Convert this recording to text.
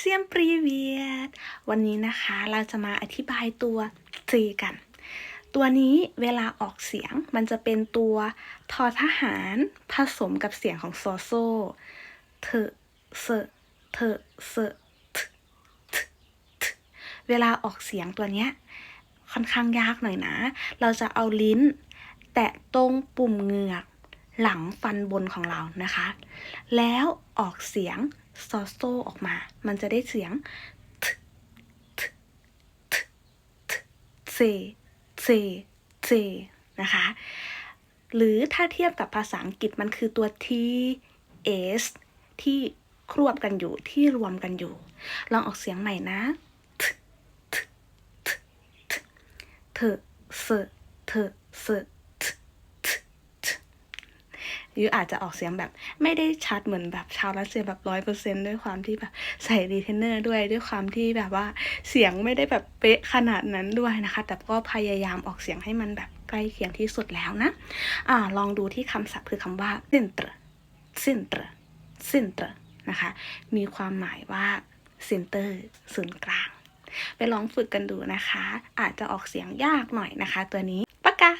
เซียมปรีเวียดวันนี้นะคะเราจะมาอธิบายตัว J กัน ตัวนี้เวลาออกเสียงมันจะเป็นตัวทอทหารผสมกับเสียงของโซโซเธอเสเธอเสทททเวลาออกเสียงตัวเนี้ยค่อนข้างยากหน่อยนะ เราจะเอาลิ้น แตะตรงปุ่มเหงือก หลังฟันบนของเรานะคะ แล้วออกเสียงซอโซออกมา มันจะได้เสียงเซเซเซนะคะ หรือถ้าเทียบกับภาษาอังกฤษมันคือตัว t s ที่ครวบกันอยู่ที่รวมกันอยู่ ลองออกเสียงใหม่นะเธอเสเธอเส หรือาจจะออกเสียงแบบไม่ได้ชัดเหมือนแบบชาวรัสเซียแบบร้อยเปอร์เซนด้วยความที่แบบใส่รีเทนเนอร์ด้วยด้วยความที่แบบว่าเสียงไม่ได้แบบเป๊ะขนาดนั้นด้วยนะคะ แต่ก็พยายามออกเสียงให้มันแบบใกล้เคียงที่สุดแล้วนะอ่าลองดูที่คำศัพท์คือคำว่า center center center นเตอร์นะคะ มีความหมายว่า center ศูนย์กลาง ไปลองฝึกกันดูนะคะ อาจจะออกเสียงยากหน่อยนะคะ ตัวนี้ปากกา